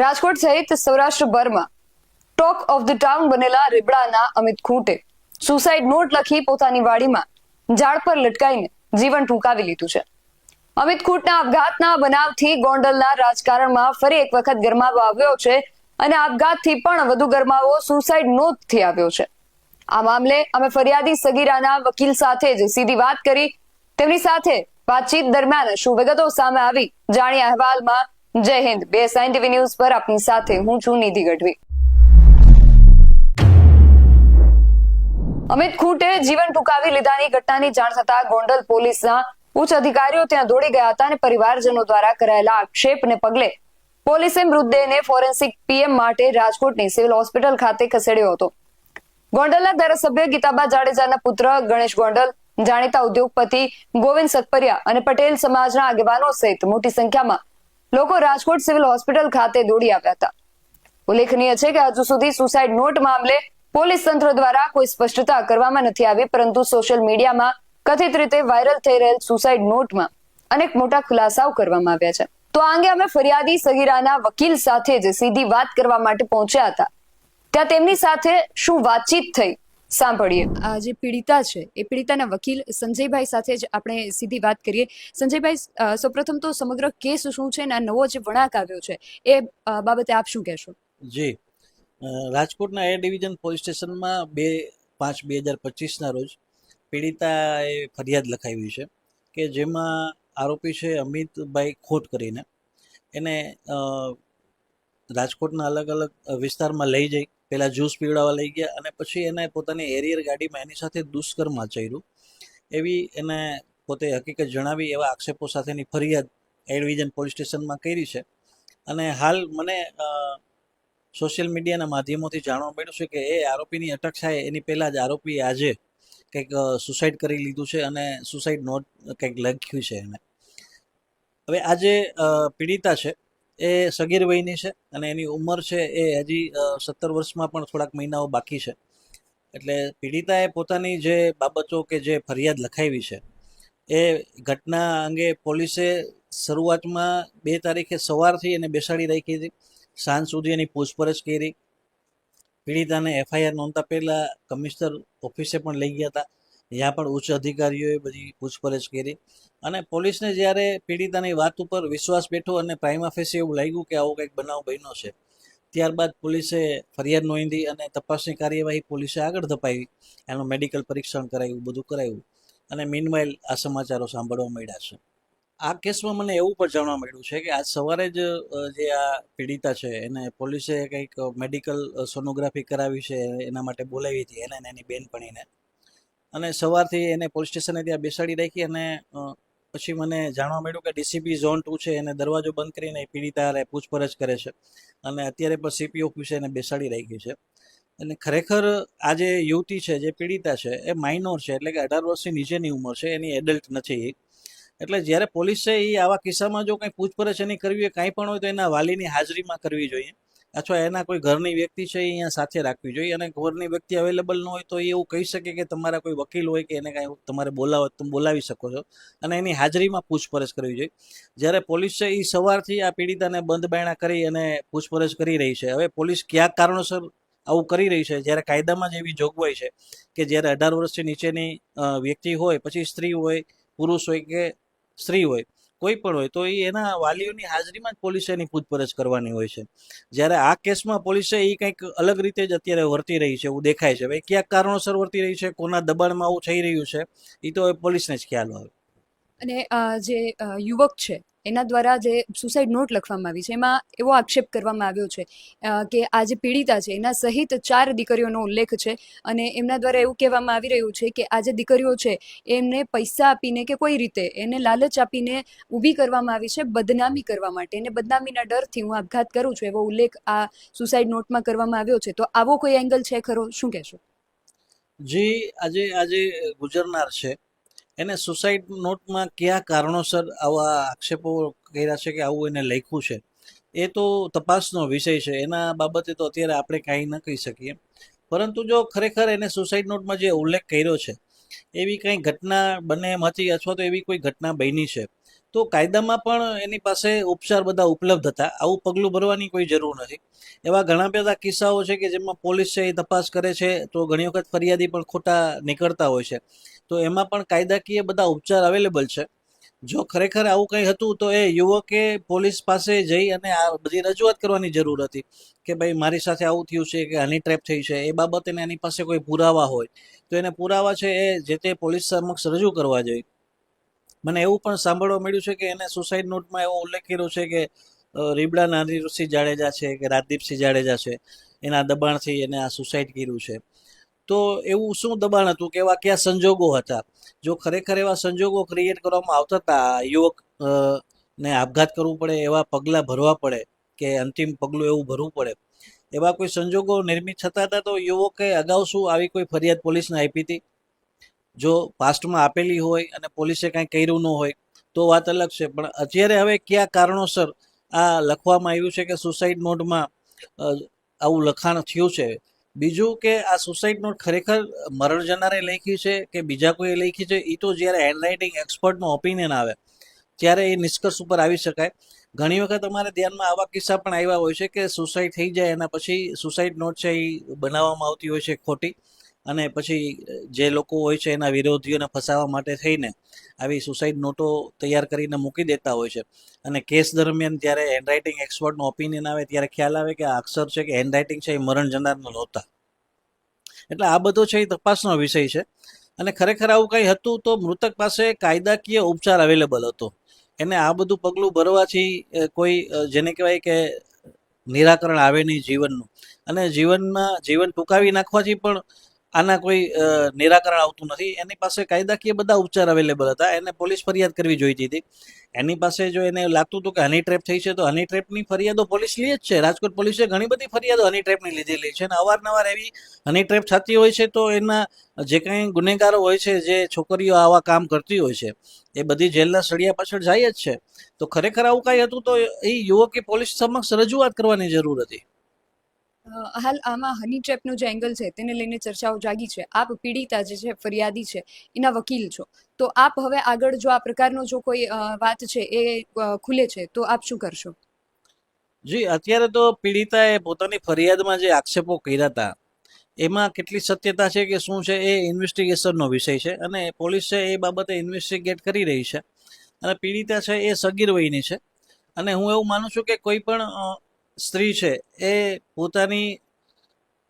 રાજકોટ સહિત સૌરાષ્ટ્રભરમાં talk of the town બનેલા રીબડાના અમિત ખૂંટે સુસાઇડ નોટ લખી પોતાની વાડીમાં ઝાડ પર લટકાઈને જીવન ટૂંકાવી લીધું છે. અમિત ખૂંટના આપઘાતના બનાવથી ગોંડલના રાજકારણમાં ફરી એક વખત ગરમાવો આવ્યો છે અને આપઘાતથી પણ વધુ ગરમાવો સુસાઇડ નોટથી આવ્યો છે. આ મામલે અમે ફરિયાદી સગીરાના વકીલ સાથે જ સીધી વાત કરી. તેમની સાથે વાતચીત દરમિયાન શું વિગતો સામે આવી જાણ્યા અહેવાલમાં જય હિન્દ. બે સાઇન ટીવી ન્યૂઝ પર આપની સાથે હું છું નિધિ ગઢવી. અમિત ખૂટે જીવન ટૂંકાવી લીધાની ઘટનાની જાણ થતા ગોંડલ પોલીસના ઉચ્ચ અધિકારીઓ ત્યાં દોડી ગયા હતા અને પરિવારજનો દ્વારા કરાયેલા આક્ષેપને પગલે પોલીસે મૃતદેહને ફોરેન્સિક પીએમ માટે રાજકોટની સિવિલ હોસ્પિટલ ખાતે ખસેડ્યો હતો. ગોંડલના ધારાસભ્ય ગીતાબા જાડેજાના પુત્ર ગણેશ ગોંડલ, જાણીતા ઉદ્યોગપતિ ગોવિંદ સતપરિયા અને પટેલ સમાજના આગેવાનો સહિત મોટી સંખ્યામાં લોકો રાજકોટ સિવિલ હોસ્પિટલ ખાતે દોડી આવ્યા હતા. ઉલ્લેખનીય છે કે હજુ સુધી સુસાઇડ નોટ મામલે પોલીસ તંત્ર દ્વારા કોઈ સ્પષ્ટતા કરવામાં નથી આવી, પરંતુ સોશિયલ મીડિયામાં કથિત રીતે વાયરલ થઈ રહેલ સુસાઇડ નોટમાં અનેક મોટા ખુલાસાઓ કરવામાં આવ્યા છે. તો આ અંગે અમે ફરિયાદી સગીરાના વકીલ સાથે જ સીધી વાત કરવા માટે પહોંચ્યા હતા. ત્યાં તેમની સાથે શું વાતચીત થઈ સાંભળીએ. આ જે પીડિતા છે એ પીડિતાના વકીલ સંજયભાઈ સાથે જ આપણે સીધી વાત કરીએ. સંજયભાઈ સૌપ્રથમ તો સમગ્ર કેસ શું છે અને આ નવો જે વળાંક આવ્યો છે એ બાબતે આપ શું કહેશો? જી. રાજકોટના એ ડિવિઝન પોલીસ સ્ટેશનમાં બે પાંચ બે હજાર પચીસના રોજ પીડિતાએ ફરિયાદ લખાવી છે કે જેમાં આરોપી છે અમિતભાઈ ખોટ કરીને. એને રાજકોટના અલગ અલગ વિસ્તારમાં લઈ જઈ પહેલાં જ્યુસ પીવડાવવા લઈ ગયા અને પછી એને પોતાની એરિયર ગાડીમાં એની સાથે દુષ્કર્મ આચર્યું એવી એને પોતે હકીકત જણાવી એવા આક્ષેપો સાથેની ફરિયાદ એ ડિવિઝન પોલીસ સ્ટેશનમાં કરી છે. અને હાલ મને સોશિયલ મીડિયાના માધ્યમોથી જાણવા મળ્યું છે કે એ આરોપીની અટક થાય એની પહેલાં જ આરોપીએ આજે કંઈક સુસાઇડ કરી લીધું છે અને સુસાઇડ નોટ કંઈક લખ્યું છે એને. હવે આ જે પીડિતા છે એ સગીર વયની છે અને એની ઉંમર છે એ હજી સત્તર વર્ષમાં પણ થોડાક મહિનાઓ બાકી છે. એટલે પીડિતાએ પોતાની જે બાબતો કે જે ફરિયાદ લખાવી છે, એ ઘટના અંગે પોલીસે શરૂઆતમાં બે તારીખે સવારથી એને બેસાડી રાખી હતી. સાંજ સુધી એની પૂછપરછ કરી. પીડિતાને એફઆઈઆર નોંધતા પહેલાં કમિશનર ઓફિસે પણ લઈ ગયા હતા. ત્યાં પણ ઉચ્ચ અધિકારીઓએ બધી પૂછપરછ કરી. અને પોલીસને જ્યારે પીડિતાની વાત ઉપર વિશ્વાસ બેઠો અને પ્રાઇમા ફેસે એવું લાગ્યું કે આવો કંઈક બનાવ બન્યો છે, ત્યારબાદ પોલીસે ફરિયાદ નોંધી અને તપાસની કાર્યવાહી પોલીસે આગળ ધપાવી. એનું મેડિકલ પરીક્ષણ કરાયું, બધું કરાયું. અને મીનવાઇલ આ સમાચારો સાંભળવા મળ્યા છે. આ કેસમાં મને એવું પણ જાણવા મળ્યું છે કે આજ સવારે જ જે આ પીડિતા છે, એને પોલીસે કંઈક મેડિકલ સોનોગ્રાફી કરાવી છે, એના માટે બોલાવી હતી, એને એની બેનપણીને. અને સવારથી એને પોલીસ સ્ટેશને ત્યાં બેસાડી રાખી અને પછી મને જાણવા મળ્યું કે ડીસીપી ઝોન ટુ છે, એને દરવાજો બંધ કરીને એ પીડિતા હારે પૂછપરછ કરે છે. અને અત્યારે પણ સીપી ઓફિસે એને બેસાડી રાખી છે. અને ખરેખર આ જે યુવતી છે, જે પીડિતા છે, એ માઇનોર છે, એટલે કે અઢાર વર્ષની નીચેની ઉંમર છે, એની એડલ્ટ નથી એટલે જ્યારે પોલીસે એ આવા કિસ્સામાં જો કંઈ પૂછપરછ એની કરવી હોય, કાંઈ પણ હોય તો એના વાલીની હાજરીમાં કરવી જોઈએ. અથવા એના કોઈ ઘરની વ્યક્તિ છે એ અહીંયા સાથે રાખવી જોઈએ અને ઘરની વ્યક્તિ અવેલેબલ ન હોય તો એ એવું કહી શકે કે તમારા કોઈ વકીલ હોય કે એને કાંઈ તમારે બોલાવો તમે બોલાવી શકો છો. અને એની હાજરીમાં પૂછપરછ કરવી જોઈએ. જ્યારે પોલીસ છે એ સવારથી આ પીડિતાને બંધ બાયણા કરી અને પૂછપરછ કરી રહી છે. હવે પોલીસ કયા કારણોસર આવું કરી રહી છે? જ્યારે કાયદામાં જ એવી જોગવાઈ છે કે જ્યારે અઢાર વર્ષથી નીચેની વ્યક્તિ હોય, પછી સ્ત્રી હોય, પુરુષ હોય કે સ્ત્રી હોય કોઈ પણ હોય તો એ એના વાલીઓની હાજરીમાં જ પોલીસે એની પૂછપરછ કરવાની હોય છે. જ્યારે આ કેસમાં પોલીસે એ કંઈક અલગ રીતે જ અત્યારે વર્તી રહી છે, એવું દેખાય છે. ભાઈ ક્યાંક કારણોસર વર્તી રહી છે, કોના દબાણમાં આવું થઈ રહ્યું છે એ તો પોલીસને જ ખ્યાલ હોય. અને જે યુવક છે, એના દ્વારા જે સુસાઇડ નોટ લખવામાં આવી છે, એમાં એવો આક્ષેપ કરવામાં આવ્યો છે કે આ જે પીડિતા છે, એના સહિત ચાર દીકરીઓનો ઉલ્લેખ છે અને એમના દ્વારા એવું કહેવામાં આવી રહ્યું છે કે આ જે દીકરીઓ છે, એમને પૈસા આપીને કે કોઈ રીતે, એને લાલચ આપીને ઊભી કરવામાં આવી છે, બદનામી કરવા માટે. એને બદનામીના ડરથી હું આપઘાત કરું છું એવો ઉલ્લેખ આ સુસાઇડ નોટમાં કરવામાં આવ્યો છે. તો આવો કોઈ એંગલ છે ખરો? શું કહેશો? જી, આજે આજે ગુજરનાર છે. એને સુસાઇડ નોટમાં કયા કારણોસર આવા આક્ષેપો કર્યા છે કે આવું એને લખ્યું છે? એ તો તપાસનો વિષય છે. એના બાબતે તો અત્યારે આપણે કાંઈ ન કહી શકીએ. પરંતુ જો ખરેખર એને સુસાઇડ નોટમાં જે ઉલ્લેખ કર્યો છે, એવી કંઈ ઘટના બને એમ હતી અથવા તો એવી કોઈ ઘટના બની છે, તો કાયદામાં પણ એની પાસે ઉપચાર બધા ઉપલબ્ધ હતા. આવું પગલું ભરવાની કોઈ જરૂર નથી. એવા ઘણા બધા કિસ્સાઓ છે કે જેમાં પોલીસ છે એ તપાસ કરે છે, તો ઘણી વખત ફરિયાદી પણ ખોટા નીકળતા હોય છે. તો એમાં પણ કાયદાકીય બધા ઉપચાર અવેલેબલ છે. જો ખરેખર આવું કંઈ હતું, તો એ યુવકે પોલીસ પાસે જઈ અને આ બધી રજૂઆત કરવાની જરૂર હતી કે ભાઈ, મારી સાથે આવું થયું છે કે હની ટ્રેપ થઈ છે, એ બાબતે એની પાસે કોઈ પુરાવા હોય, તો એને પુરાવા છે એ જે તે પોલીસ સમક્ષ રજૂ કરવા જોઈએ. મને એવું પણ સાંભળવા મળ્યું છે કે એને સુસાઇડ નોટમાં એવો ઉલ્લેખ કર્યો છે કે રીબડા નાની ઋષિ જાડેજા છે કે રાજદીપસિંહ જાડેજા છે, એના દબાણથી એને આ સુસાઇડ કર્યું છે. તો એવું શું દબાણ હતું કે એવા કયા સંજોગો હતા? જો ખરેખર એવા સંજોગો ક્રિએટ કરવામાં આવતા હતા યુવક ને આપઘાત કરવું પડે, એવા પગલાં ભરવા પડે કે અંતિમ પગલું એવું ભરવું પડે, એવા કોઈ સંજોગો નિર્મિત થતા હતા? તો યુવકે અગાઉ શું આવી કોઈ ફરિયાદ પોલીસને આપી હતી? જો પાસ્ટમાં આપેલી હોય અને પોલીસે કાંઈ કર્યું ન હોય, તો વાત અલગ છે. પણ અત્યારે હવે કયા કારણોસર આ લખવામાં આવ્યું છે કે સુસાઇડ નોટમાં આવું લખાણ થયું છે? બીજું કે આ સુસાઇડ નોટ ખરેખર મરણ જનારે લખી છે કે બીજા કોઈએ લખી છે એ તો જ્યારે હેન્ડરાઇટિંગ એક્સપર્ટનો ઓપિનિયન આવે, ત્યારે એ નિષ્કર્ષ ઉપર આવી શકાય. ઘણી વખત અમારે ધ્યાનમાં આવા કિસ્સા પણ આવ્યા હોય છે કે સુસાઇડ થઈ જાય એના પછી સુસાઇડ નોટ છે એ બનાવવામાં આવતી હોય છે ખોટી. અને પછી જે લોકો હોય છે એના વિરોધીઓને ફસાવવા માટે થઈને આવી સુસાઇડ નોટો તૈયાર કરીને મૂકી દેતા હોય છે. અને કેસ દરમિયાન જ્યારે હેન્ડરાઇટિંગ એક્સપર્ટનો ઓપિનિયન આવે ત્યારે ખ્યાલ આવે કે આ અક્ષર છે કે હેન્ડરાઇટિંગ છે એ મરણ જનારનો નહોતા એટલે આ બધો છે એ તપાસનો વિષય છે. અને ખરેખર આવું કંઈ હતું તો મૃતક પાસે કાયદાકીય ઉપચાર અવેલેબલ હતો. એને આ બધું પગલું ભરવાથી કોઈ જેને કહેવાય કે નિરાકરણ આવે નહીં જીવનનું. અને જીવનમાં જીવન ટૂંકાવી નાખવાથી પણ આના કોઈ નિરાકરણ આવતું નથી. એની પાસે કાયદાકીય બધા ઉપચાર અવેલેબલ હતા. એને પોલીસ ફરિયાદ કરવી જોઈતી હતી. એની પાસે જો એને લાગતું હતું કે હની ટ્રેપ થઈ છે, તો હની ટ્રેપની ફરિયાદો પોલીસ લે જ છે. રાજકોટ પોલીસે ઘણી બધી ફરિયાદો હની ટ્રેપની લીધેલી છે અને અવારનવાર એવી હની ટ્રેપ થતી હોય છે તો એના જે કંઈ ગુનેગારો હોય છે, જે છોકરીઓ આવા કામ કરતી હોય છે, એ બધી જેલના સળિયા પાછળ જાય જ છે. તો ખરેખર આવું કાંઈ હતું તો એ યુવકે પોલીસ સમક્ષ રજૂઆત કરવાની જરૂર હતી. હાલ આમાં હની ટ્રેપનો જે એંગલ છે, તેને લઈને ચર્ચાઓ જાગી છે. આપ પીડિતા જે છે, ફરિયાદી છે, એના વકીલ છો. તો આપ હવે આગળ જો આ પ્રકારનો જો કોઈ વાત છે, એ ખુલે છે, તો આપ શું કરશો? જી, અત્યારે તો પીડિતાએ પોતાની ફરિયાદમાં જે આક્ષેપો કર્યા હતા, એમાં કેટલી સત્યતા છે કે શું છે, એ ઇન્વેસ્ટિગેશનનો વિષય છે. અને પોલીસ છે, એ બાબતે ઇન્વેસ્ટિગેટ કરી રહી છે. અને પીડિતા છે, એ સગીર વયની છે. અને હું એવું માનું છું કે કોઈ પણ સ્ત્રી છે, એ પોતાની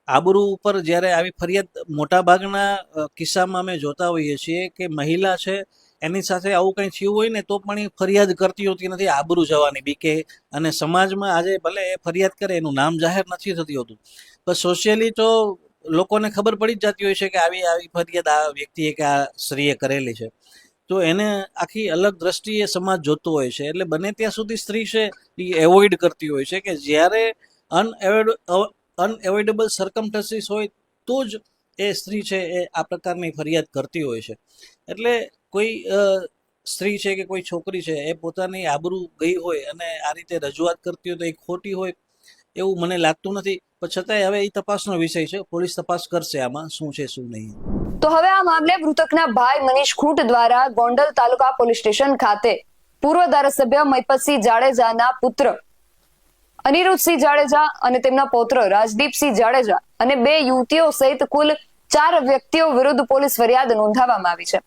આબરૂ ઉપર જ્યારે આવી ફરિયાદ મોટાભાગના કિસ્સામાં અમે જોતા હોઈએ છીએ કે મહિલા છે, એની સાથે આવું કંઈ થયું હોય ને તો પણ એ ફરિયાદ કરતી હોતી નથી, આબરૂ જવાની બીકે. અને સમાજમાં આજે ભલે એ ફરિયાદ કરે, એનું નામ જાહેર નથી થતી હોતું. પણ સોશિયલી તો લોકોને ખબર પડી જ જતી હોય છે કે આવી આવી ફરિયાદ આ વ્યક્તિએ કે આ સ્ત્રીએ કરેલી છે. તો એને આખી અલગ દ્રષ્ટિએ સમાજ જોતો હોય છે. એટલે બને ત્યાં સુધી સ્ત્રી છે એ એવોઇડ કરતી હોય છે કે જ્યારે અનએવોઇડ અનએવોઇડેબલ સર્કમટન્સીસ હોય તો જ એ સ્ત્રી છે એ આ પ્રકારની ફરિયાદ કરતી હોય છે. એટલે કોઈ સ્ત્રી છે કે કોઈ છોકરી છે એ પોતાની આબરૂ ગઈ હોય અને આ રીતે રજૂઆત કરતી હોય તો એ ખોટી હોય એવું મને લાગતું નથી. પણ છતાંય હવે એ તપાસનો વિષય છે. પોલીસ તપાસ કરશે આમાં, શું છે, શું નહીં. તો હવે આ મામલે મૃતકના ભાઈ મનીષ ખૂટ દ્વારા ગોંડલ તાલુકા પોલીસ સ્ટેશન ખાતે પૂર્વ ધારાસભ્ય મહિપતસિંહ જાડેજાના પુત્ર, અનિરુદ્ધસિંહ જાડેજા અને તેમના પૌત્ર રાજદીપસિંહ જાડેજા અને બે યુવતીઓ સહિત કુલ ચાર વ્યક્તિઓ વિરુદ્ધ પોલીસ ફરિયાદ નોંધાવવામાં આવી છે.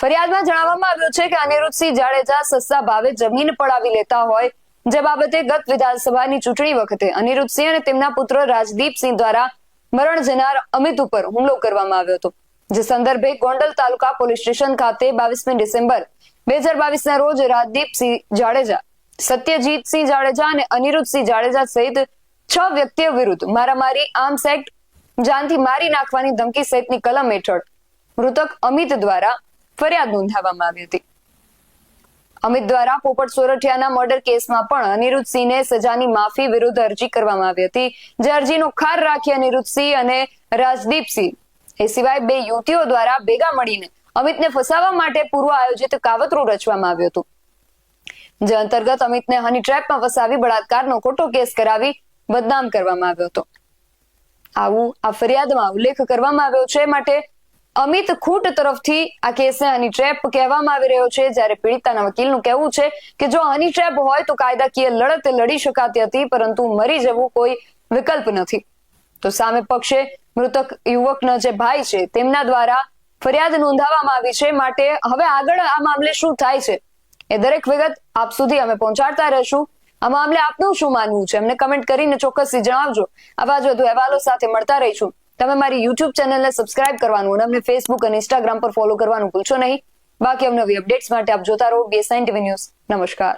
ફરિયાદમાં જણાવવામાં આવ્યું છે કે અનિરુદ્ધસિંહ જાડેજા સસ્તા ભાવે જમીન પડાવી લેતા હોય જે બાબતે ગત વિધાનસભાની ચૂંટણી વખતે અનિરુદ્ધસિંહ અને તેમના પુત્ર રાજદીપસિંહ દ્વારા મરણ જનાર અમિત ઉપર હુમલો કરવામાં આવ્યો હતો. જે સંદર્ભે ગોંડલ તાલુકા પોલીસ સ્ટેશન ખાતે બાવીસમી ડિસેમ્બર બે હજાર બાવીસના રોજ રાજદીપસિંહ જાડેજા સત્યજીતસિંહ જાડેજા અને અનિરુદ્ધસિંહ જાડેજા સહિત છ વ્યક્તિઓ વિરુદ્ધ મારામારી આર્મ્સ એક્ટ જાનથી મારી નાખવાની ધમકી સહિતની કલમ હેઠળ મૃતક અમિત દ્વારા ફરિયાદ નોંધાવવામાં આવી હતી. અમિત દ્વારા પોપટ સોરઠિયાના મર્ડર કેસમાં પણ અનિરુદ્ધસિંહને સજાની માફી વિરુદ્ધ અરજી કરવામાં આવી હતી. જે અરજીનો ખાર રાખી અનિરુદ્ધસિંહ અને રાજદીપસિંહ એ સિવાય બે યુવતીઓ દ્વારા ભેગા મળીને અમિતને ફસાવવા માટે પૂર્વ આયોજિત કાવતરું રચવામાં આવ્યું હતું. જે અંતર્ગત અમિતને હની ટ્રેપમાં ફસાવી બળાત્કારનો ખોટો કેસ કરાવી બદનામ કરવામાં આવ્યો હતો. આવું આ ફરિયાદમાં ઉલ્લેખ કરવામાં આવ્યો છે. માટે અમિત ખૂટ તરફથી આ કેસને હની ટ્રેપ કહેવામાં આવી રહ્યો છે, જ્યારે પીડિતાના વકીલનું કહેવું છે કે જો હની ટ્રેપ હોય તો કાયદાકીય લડત લડી શકાતી હતી, પરંતુ મરી જવું કોઈ વિકલ્પ નથી. તો સામે પક્ષે મૃતક યુવકના જે ભાઈ છે, તેમના દ્વારા ફરિયાદ નોંધાવવામાં આવી છે. માટે હવે આગળ આ મામલે શું થાય છે? એ દરેક વિગત આપ સુધી અમે પહોંચાડતા રહેશું. આ મામલે આપનું શું માનવું છે? અમને કમેન્ટ કરીને ચોક્કસથી જણાવજો. આવા જ વધુ અહેવાલો સાથે મળતા રહીશું. તમે મારી યુટ્યુબ ચેનલને સબસ્ક્રાઇબ કરવાનું અને અમને ફેસબુક અને ઇન્સ્ટાગ્રામ પર ફોલો કરવાનું ભૂલશો નહીં. બાકી અવનવી અપડેટ્સ માટે આપ જોતા રહો બીએસઆઈ ટીવી ન્યૂઝ નમસ્કાર.